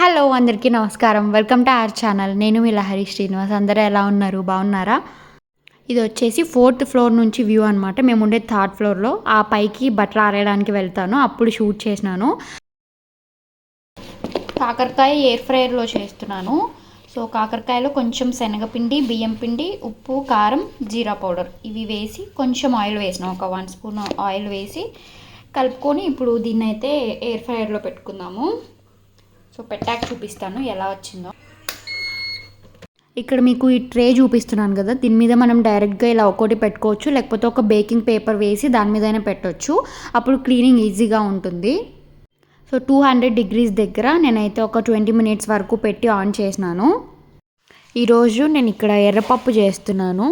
Hello అందరికీ నమస్కారం. Welcome to our channel నేను మీ లహరి శ్రీనివాస్. అందరూ ఎలా ఉన్నారు? బాగున్నారా? ఇది వచ్చేసి ఫోర్త్ ఫ్లోర్ నుంచి వ్యూ అనమాట మేము ఉండే థర్డ్ ఫ్లోర్లో ఆ పైకి బట్టలు ఆరేయడానికి వెళ్తాను. అప్పుడు షూట్ చేసినాను. కాకరకాయ ఎయిర్ ఫ్రైయర్లో చేస్తున్నాను. సో కాకరకాయలో కొంచెం శనగపిండి బియ్యం పిండి ఉప్పు కారం జీరా పౌడర్ ఇవి వేసి కొంచెం ఆయిల్ వేసినాం. ఒక వన్ స్పూన్ ఆయిల్ వేసి కలుపుకొని ఇప్పుడు దీన్ని అయితే ఎయిర్ ఫ్రైయర్లో పెట్టుకుందాము. సో పెట్టాక చూపిస్తాను ఎలా వచ్చిందో. ఇక్కడ మీకు ఈ ట్రే చూపిస్తున్నాను కదా దీని మీద మనం డైరెక్ట్గా ఇలా ఒకటి పెట్టుకోవచ్చు లేకపోతే ఒక బేకింగ్ పేపర్ వేసి దాని మీదైనా పెట్టవచ్చు అప్పుడు క్లీనింగ్ ఈజీగా ఉంటుంది. సో టూ హండ్రెడ్ డిగ్రీస్ దగ్గర నేనైతే ఒక ట్వంటీ మినిట్స్ వరకు పెట్టి ఆన్ చేసినాను. ఈరోజు నేను ఇక్కడ ఎర్రపప్పు చేస్తున్నాను.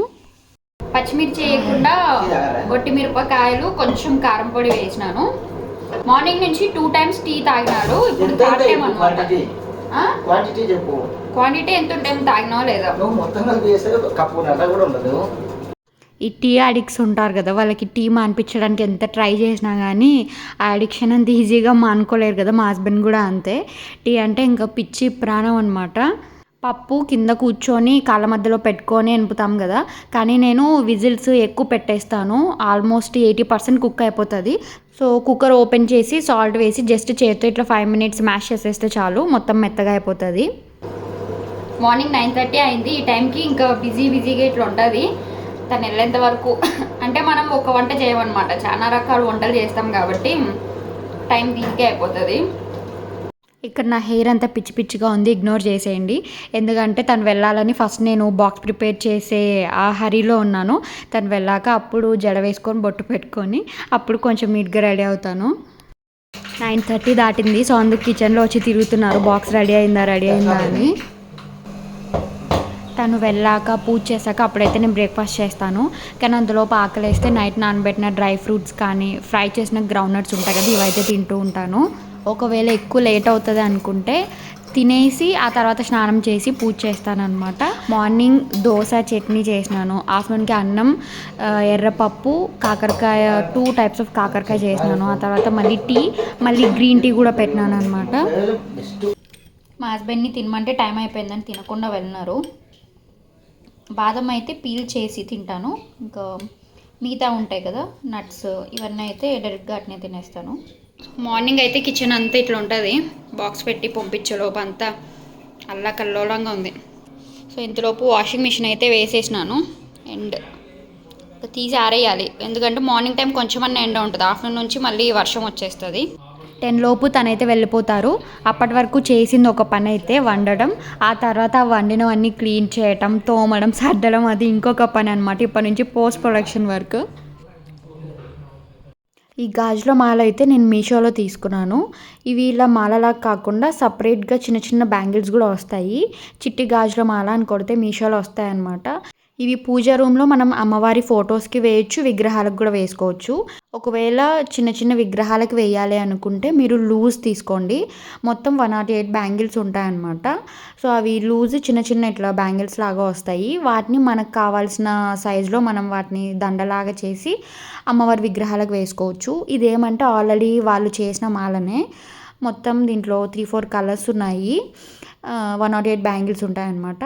పచ్చిమిర్చి వేయకుండా గొట్టి మిరపకాయలు కొంచెం కారం పొడి వేసినాను. మార్నింగ్ నుంచి టూ టైమ్స్ టీ తాగినాడు. ఇప్పుడు ఎంత థర్డ్ టైం అనమాట క్వాంటిటీ చెప్పు. క్వాంటిటీ ఎంత ఉంటే తాగినావో లేదా? నువ్వు మొత్తం కలిపి చేస్తే కప్పు కూడా ఉండదు. ఈ టీ అడిక్ట్స్ ఉంటారు కదా వాళ్ళకి టీ మానిపించడానికి ఎంత ట్రై చేసినా కానీ ఆ అడిక్షన్ అంత ఈజీగా మానుకోలేరు కదా మా హస్బెండ్ కూడా అంతే. టీ అంటే ఇంకా పిచ్చి ప్రాణం అనమాట పప్పు కింద కూర్చొని కాళ్ళ మధ్యలో పెట్టుకొని ఎనుపుతాం కదా. కానీ నేను విజిల్స్ ఎక్కువ పెట్టేస్తాను. ఆల్మోస్ట్ ఎయిటీ పర్సెంట్ కుక్ అయిపోతుంది. సో కుక్కర్ ఓపెన్ చేసి సాల్ట్ వేసి జస్ట్ చేతితో ఇట్లా ఫైవ్ మినిట్స్ మ్యాష్ చేసేస్తే చాలు. మొత్తం మెత్తగా అయిపోతుంది. మార్నింగ్ నైన్ థర్టీ అయింది. ఈ టైంకి ఇంకా బిజీ బిజీగా ఇట్లా ఉంటుంది. తను వెళ్ళేంత వరకు అంటే మనం ఒక వంట చేయమన్నమాట. చాలా రకాల వంటలు చేస్తాం కాబట్టి టైం దీనికే అయిపోతుంది. ఇక్కడ నా హెయిర్ అంతా పిచ్చి పిచ్చిగా ఉంది ఇగ్నోర్ చేసేయండి. ఎందుకంటే తను వెళ్ళాలని ఫస్ట్ నేను బాక్స్ ప్రిపేర్ చేసే ఆ హరీలో ఉన్నాను. తను వెళ్ళాక అప్పుడు జడ వేసుకొని బొట్టు పెట్టుకొని అప్పుడు కొంచెం నీట్గా రెడీ అవుతాను. నైన్ థర్టీ దాటింది. సో అందుకు కిచెన్లో వచ్చి తిరుగుతున్నారు. బాక్స్ రెడీ అయిందా రెడీ అయిందా అని. తను వెళ్ళాక పూజ చేశాక అప్పుడైతే నేను బ్రేక్ఫాస్ట్ చేస్తాను. కానీ అందులో ఆకలేస్తే నైట్ నానబెట్టిన డ్రై ఫ్రూట్స్ కానీ ఫ్రై చేసిన గ్రౌండ్ నట్స్ ఉంటాయి కదా ఇవైతే తింటూ ఉంటాను. ఒకవేళ ఎక్కువ లేట్ అవుతుంది అనుకుంటే తినేసి ఆ తర్వాత స్నానం చేసి పూజ చేస్తాను అనమాట మార్నింగ్ దోశ చట్నీ చేసినాను. ఆఫ్టర్నూన్కి అన్నం ఎర్రపప్పు కాకరకాయ టూ టైప్స్ ఆఫ్ కాకరకాయ చేసినాను. ఆ తర్వాత మళ్ళీ టీ మళ్ళీ గ్రీన్ టీ కూడా పెట్టినాను అనమాట మా హస్బెండ్ని తినమంటే టైం అయిపోయిందని తినకుండా వెళ్ళినారు. బాదం అయితే పీల్ చేసి తింటాను. ఇంకా మిగతా ఉంటాయి కదా నట్స్ ఇవన్నీ అయితే డైరెక్ట్గా అట్నే తినేస్తాను. మార్నింగ్ అయితే కిచెన్ అంతా ఇట్లా ఉంటుంది. బాక్స్ పెట్టి పంపించేలోపు అంతా అల్లా కల్లోలంగా ఉంది. సో ఇంతలోపు వాషింగ్ మిషన్ అయితే వేసేసినాను. అండ్ తీసి ఆరేయాలి. ఎందుకంటే మార్నింగ్ టైం కొంచెమన్నా ఎండ ఉంటుంది. ఆఫ్టర్నూన్ నుంచి మళ్ళీ వర్షం వచ్చేస్తుంది. టెన్ లోపు తనైతే వెళ్ళిపోతారు. అప్పటి వరకు చేసింది ఒక పని అయితే వండడం. ఆ తర్వాత వండినవన్నీ క్లీన్ చేయటం తోమడం సర్దడం అది ఇంకొక పని అనమాట ఇప్పటి నుంచి పోస్ట్ ప్రొడక్షన్ వర్క్. ఈ గాజుల మాల అయితే నేను మీషోలో తీసుకున్నాను. ఇవి ఇలా మాలలా కాకుండా సపరేట్గా చిన్న చిన్న బ్యాంగిల్స్ కూడా వస్తాయి. చిట్టి గాజుల మాల అని కొడితే మీషోలో వస్తాయి అన్నమాట ఇవి పూజ రూమ్లో మనం అమ్మవారి ఫొటోస్కి వేయచ్చు విగ్రహాలకు కూడా వేసుకోవచ్చు. ఒకవేళ చిన్న చిన్న విగ్రహాలకు వేయాలి అనుకుంటే మీరు లూజ్ తీసుకోండి. మొత్తం వన్ నాట్ ఎయిట్ బ్యాంగిల్స్ ఉంటాయన్నమాట. సో అవి లూజ్ చిన్న చిన్న ఇట్లా బ్యాంగిల్స్ లాగా వస్తాయి. వాటిని మనకు కావాల్సిన సైజులో మనం వాటిని దండలాగా చేసి అమ్మవారి విగ్రహాలకు వేసుకోవచ్చు. ఇదేమంటే ఆల్రెడీ వాళ్ళు చేసిన మాలనే. మొత్తం దీంట్లో త్రీ ఫోర్ కలర్స్ ఉన్నాయి. వన్ నాట్ ఎయిట్ బ్యాంగిల్స్ ఉంటాయన్నమాట.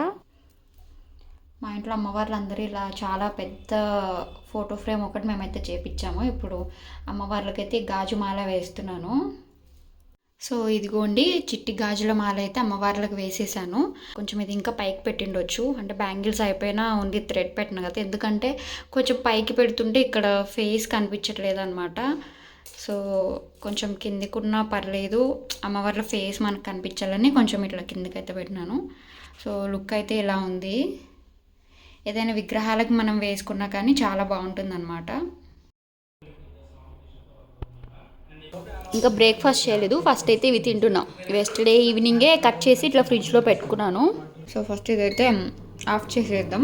ఇంట్లో అమ్మవార్లందరూ ఇలా చాలా పెద్ద ఫోటో ఫ్రేమ్ ఒకటి మేమైతే చేపించాము ఇప్పుడు అమ్మవార్లకైతే గాజు మాల వేస్తున్నాను. సో ఇదిగోండి చిట్టి గాజుల మాల అయితే అమ్మవార్లకు వేసేసాను. కొంచెం ఇది ఇంకా పైకి పెట్టిండొచ్చు. అంటే బ్యాంగిల్స్ అయిపోయినా ఓన్లీ థ్రెడ్ పెట్టిన కదా. ఎందుకంటే కొంచెం పైకి పెడుతుంటే ఇక్కడ ఫేస్ కనిపించట్లేదు అనమాట సో కొంచెం కిందికున్నా పర్లేదు. అమ్మవార్ల ఫేస్ మనకు కనిపించాలని కొంచెం ఇట్లా కిందకైతే పెట్టినాను. సో లుక్ అయితే ఇలా ఉంది. ఏదైనా విగ్రహాలకు మనం వేసుకున్నా కానీ చాలా బాగుంటుంది అనమాట ఇంకా బ్రేక్ఫాస్ట్ చేయలేదు. ఫస్ట్ అయితే ఇవి తింటున్నాం. వెస్టర్డే ఈవినింగే కట్ చేసి ఇట్లా ఫ్రిడ్జ్లో పెట్టుకున్నాను. సో ఫస్ట్ ఇదైతే ఆఫ్ చేసేద్దాం.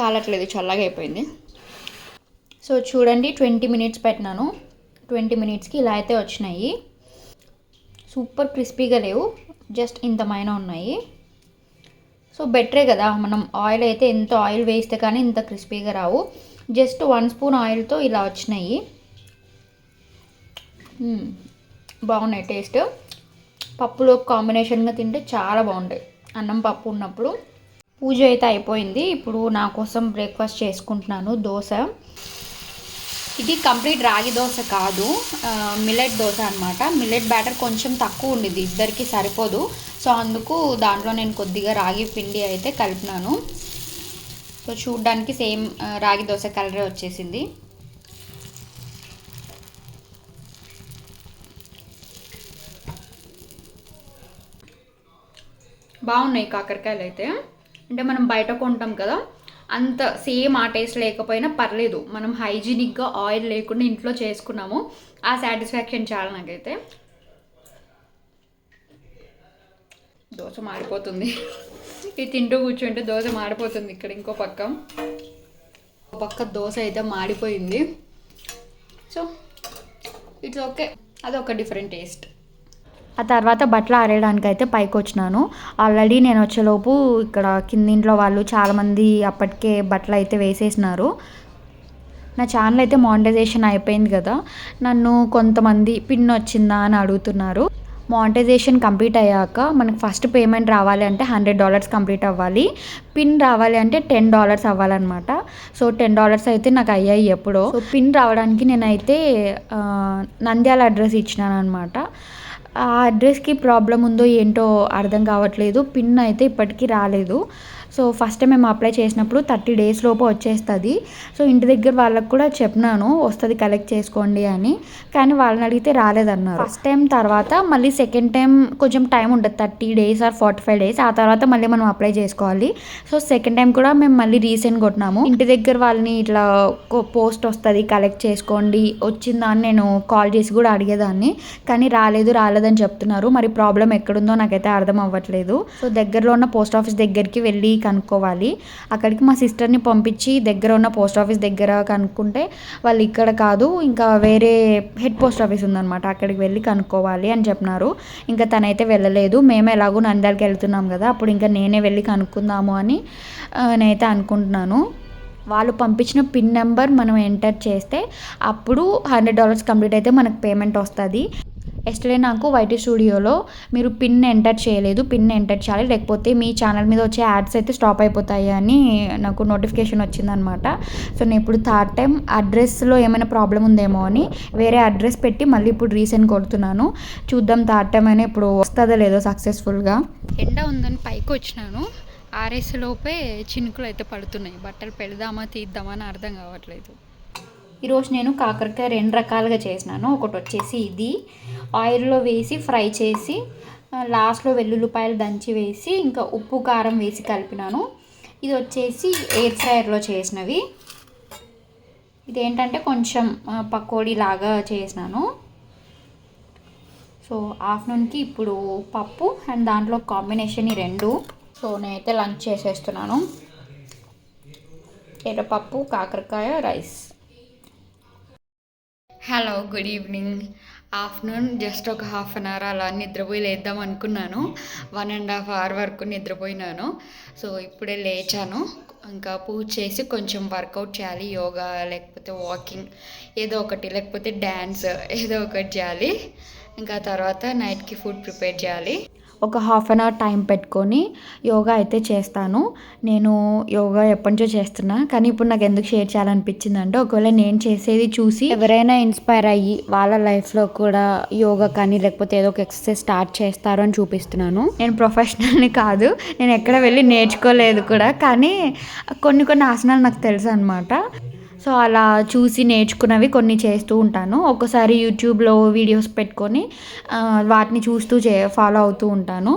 కాలట్లేదు చల్లగా అయిపోయింది. సో చూడండి ట్వంటీ మినిట్స్ పెట్టినాను. ట్వంటీ మినిట్స్కి ఇలా అయితే వచ్చినాయి. సూపర్ క్రిస్పీగా లేవు. జస్ట్ ఇంతమైన ఉన్నాయి. సో బెటరే కదా మనం ఆయిల్ అయితే ఎంత ఆయిల్ వేస్తే కానీ ఇంత క్రిస్పీగా రావు. జస్ట్ వన్ స్పూన్ ఆయిల్తో ఇలా వచ్చినాయి. బాగున్నాయి టేస్ట్. పప్పులో కాంబినేషన్గా తింటే చాలా బాగుంటాయి. అన్నం పప్పు ఉన్నప్పుడు. పూజ అయితే అయిపోయింది. ఇప్పుడు నా కోసం బ్రేక్ఫాస్ట్ చేసుకుంటున్నాను. దోశ. ఇది కంప్లీట్ రాగి దోశ కాదు మిల్లెట్ దోశ అనమాట మిల్లెట్ బ్యాటర్ కొంచెం తక్కువ ఉండిద్ది ఇద్దరికి సరిపోదు. సో అందుకు దాంట్లో నేను కొద్దిగా రాగి పిండి అయితే కలిపినాను. సో చూడ్డానికి సేమ్ రాగి దోశ కలరే వచ్చేసింది. బాగున్నాయి కాకరకాయలు అయితే. అంటే మనం బయట కొంటాం కదా అంత సేమ్ ఆ టేస్ట్ లేకపోయినా పర్లేదు. మనం హైజీనిక్గా ఆయిల్ లేకుండా ఇంట్లో చేసుకున్నాము. ఆ సాటిస్ఫాక్షన్ చాలా నాకైతే. దోశ మాడిపోతుంది. ఇది తింటూ కూర్చుంటే దోశ మాడిపోతుంది ఇక్కడ ఇంకో పక్క. ఒక పక్క దోశ అయితే మాడిపోయింది. సో ఇట్స్ ఓకే అదొక డిఫరెంట్ టేస్ట్ ఆ తర్వాత బట్టలు ఆరేయడానికి అయితే పైకి వచ్చినాను ఆల్రెడీ నేను వచ్చేలోపు ఇక్కడ కిందింట్లో వాళ్ళు చాలామంది అప్పటికే బట్టలు అయితే వేసేసినారు. నా ఛానల్ అయితే మానిటైజేషన్ అయిపోయింది కదా నన్ను కొంతమంది పిన్ వచ్చిందా అని అడుగుతున్నారు. మానిటైజేషన్ కంప్లీట్ అయ్యాక మనకు ఫస్ట్ పేమెంట్ రావాలి అంటే హండ్రెడ్ డాలర్స్ కంప్లీట్ అవ్వాలి. పిన్ రావాలి అంటే టెన్ డాలర్స్ అవ్వాలన్నమాట. సో టెన్ డాలర్స్ అయితే నాకు అయ్యాయి ఎప్పుడో. సో పిన్ రావడానికి నేనైతే నంద్యాల అడ్రస్ ఇచ్చినాను అనమాట ఆ అడ్రస్కి ప్రాబ్లం ఉందో ఏంటో అర్థం కావట్లేదు. పిన్ అయితే ఇప్పటికీ రాలేదు. సో ఫస్ట్ మేము అప్లై చేసినప్పుడు థర్టీ డేస్ లోపు వచ్చేస్తుంది. సో ఇంటి దగ్గర వాళ్ళకి కూడా చెప్పినాను వస్తుంది కలెక్ట్ చేసుకోండి అని. కానీ వాళ్ళని అడిగితే రాలేదన్నారు. ఫస్ట్ టైం తర్వాత మళ్ళీ సెకండ్ టైం కొంచెం టైం ఉంటుంది thirty days or forty five days. ఆ తర్వాత మళ్ళీ మనం అప్లై చేసుకోవాలి. సో సెకండ్ టైం కూడా మేము మళ్ళీ రీసెంట్ కొట్టినాము. ఇంటి దగ్గర వాళ్ళని ఇట్లా పోస్ట్ వస్తుంది కలెక్ట్ చేసుకోండి వచ్చిందా అని నేను కాల్ చేసి కూడా అడిగేదాన్ని. కానీ రాలేదు రాలేదని చెప్తున్నారు. మరి ప్రాబ్లం ఎక్కడుందో నాకైతే అర్థం అవ్వట్లేదు. సో దగ్గరలో ఉన్న పోస్ట్ ఆఫీస్ దగ్గరికి వెళ్ళి కనుక్కోవాలి అక్కడికి మా సిస్టర్ని పంపించి దగ్గర ఉన్న పోస్ట్ ఆఫీస్ దగ్గర కనుక్కుంటే వాళ్ళు ఇక్కడ కాదు ఇంకా వేరే హెడ్ పోస్ట్ ఆఫీస్ ఉందన్నమాట. అక్కడికి వెళ్ళి కనుక్కోవాలి అని చెప్పినారు. ఇంకా తనైతే వెళ్ళలేదు. మేము ఎలాగో నంద్యాలకి వెళ్తున్నాం కదా అప్పుడు ఇంకా నేనే వెళ్ళి కనుక్కుందాము అని నేనైతే అనుకుంటున్నాను. వాళ్ళు పంపించిన పిన్ నెంబర్ మనం ఎంటర్ చేస్తే అప్పుడు హండ్రెడ్ డాలర్స్ కంప్లీట్ అయితే మనకు పేమెంట్ వస్తుంది. ఎస్టర్డే నాకు వైటీ స్టూడియోలో మీరు పిన్ ఎంటర్ చేయలేదు పిన్ ఎంటర్ చేయాలి. లేకపోతే మీ ఛానల్ మీద వచ్చే యాడ్స్ అయితే స్టాప్ అయిపోతాయి అని నాకు నోటిఫికేషన్ వచ్చిందనమాట. సో నేను ఇప్పుడు థర్డ్ టైం అడ్రస్లో ఏమైనా ప్రాబ్లం ఉందేమో అని వేరే అడ్రస్ పెట్టి మళ్ళీ ఇప్పుడు రీసెంట్ కొడుతున్నాను. చూద్దాం థర్డ్ టైం అయినా ఇప్పుడు వస్తుందో లేదో సక్సెస్ఫుల్గా ఎండ ఉందని పైకి వచ్చినాను. ఆర్ఎస్ లోపే చినుకులు అయితే పడుతున్నాయి. బట్టలు పెడదామా తీద్దామా అని అర్థం కావట్లేదు. ఈరోజు నేను కాకరకాయ రెండు రకాలుగా చేసినాను. ఒకటి వచ్చేసి ఇది. ఆయిల్లో వేసి ఫ్రై చేసి లాస్ట్లో వెల్లుల్లిపాయలు దంచి వేసి ఇంకా ఉప్పు కారం వేసి కలిపినాను. ఇది వచ్చేసి ఎయిర్ ఫ్రైయర్లో చేసినవి. ఇదేంటంటే కొంచెం పకోడీ లాగా చేసినాను. సో ఆఫ్టర్నూన్కి ఇప్పుడు పప్పు అండ్ దాంట్లో కాంబినేషన్ ఈ రెండు. సో నేనైతే లంచ్ చేసేస్తున్నాను. ఎర్రపప్పు కాకరకాయ rice. Hello good evening. Afternoon just ఒక హాఫ్ అన్ అవర్ అలా నిద్రపోయి లేద్దాం అనుకున్నాను. వన్ అండ్ హాఫ్ అవర్ వరకు నిద్రపోయినాను. సో ఇప్పుడే లేచాను. ఇంకా పూజ చేసి కొంచెం వర్కౌట్ చేయాలి యోగా లేకపోతే వాకింగ్ ఏదో ఒకటి లేకపోతే డ్యాన్స్ ఏదో ఒకటి చేయాలి. ఇంకా తర్వాత నైట్కి ఫుడ్ ప్రిపేర్ చేయాలి. ఒక హాఫ్ అన్ అవర్ టైం పెట్టుకొని యోగా అయితే చేస్తాను. నేను యోగా ఎప్పటి నుంచో చేస్తున్నా కానీ ఇప్పుడు నాకు ఎందుకు షేర్ చేయాలనిపించింది అంటే ఒకవేళ నేను చేసేది చూసి ఎవరైనా ఇన్స్పైర్ అయ్యి వాళ్ళ లైఫ్లో కూడా యోగా కానీ లేకపోతే ఏదో ఒక ఎక్సర్సైజ్ స్టార్ట్ చేస్తారు అని చూపిస్తున్నాను. నేను ప్రొఫెషనల్ని కాదు నేను ఎక్కడ వెళ్ళి నేర్చుకోలేదు కూడా కానీ కొన్ని కొన్ని ఆసనాలు నాకు తెలుసు అనమాట సో అలా చూసి నేర్చుకున్నవి కొన్ని చేస్తూ ఉంటాను. ఒకసారి యూట్యూబ్లో వీడియోస్ పెట్టుకొని వాటిని చూస్తూ చే ఫాలో అవుతూ ఉంటాను.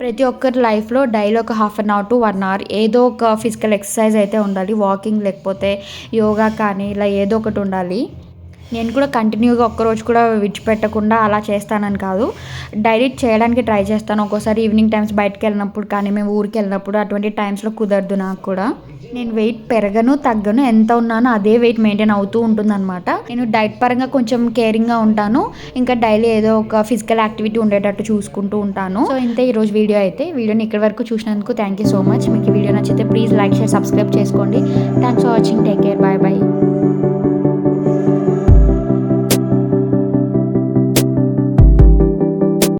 ప్రతి ఒక్కరి లైఫ్లో డైలీ ఒక half an hour to one hour ఏదో ఒక ఫిజికల్ ఎక్సర్సైజ్ అయితే ఉండాలి. వాకింగ్ లేకపోతే యోగా కానీ ఇలా ఏదో ఒకటి ఉండాలి. నేను కూడా కంటిన్యూగా ఒక్కరోజు కూడా విడిచిపెట్టకుండా అలా చేస్తానని కాదు. డైరీ చేయడానికి ట్రై చేస్తాను. ఒక్కోసారి ఈవినింగ్ టైమ్స్ బయటకు వెళ్ళినప్పుడు కానీ మేము ఊరికి వెళ్ళినప్పుడు అటువంటి టైమ్స్లో కుదరదు నాకు కూడా. నేను వెయిట్ పెరగను తగ్గను ఎంత ఉన్నానో అదే వెయిట్ మెయింటైన్ అవుతూ ఉంటుందన్నమాట. నేను డైట్ పరంగా కొంచెం కేరింగ్గా ఉంటాను. ఇంకా డైలీ ఏదో ఒక ఫిజికల్ యాక్టివిటీ ఉండేటట్టు చూసుకుంటూ ఉంటాను. సో ఇంతే ఈరోజు వీడియో అయితే. వీడియోని ఇక్కడి వరకు చూసినందుకు థ్యాంక్ యూ సో మచ్ మీకు వీడియో నచ్చితే ప్లీజ్ లైక్ షేర్ సబ్స్క్రైబ్ చేసుకోండి. Thanks for watching take care bye bye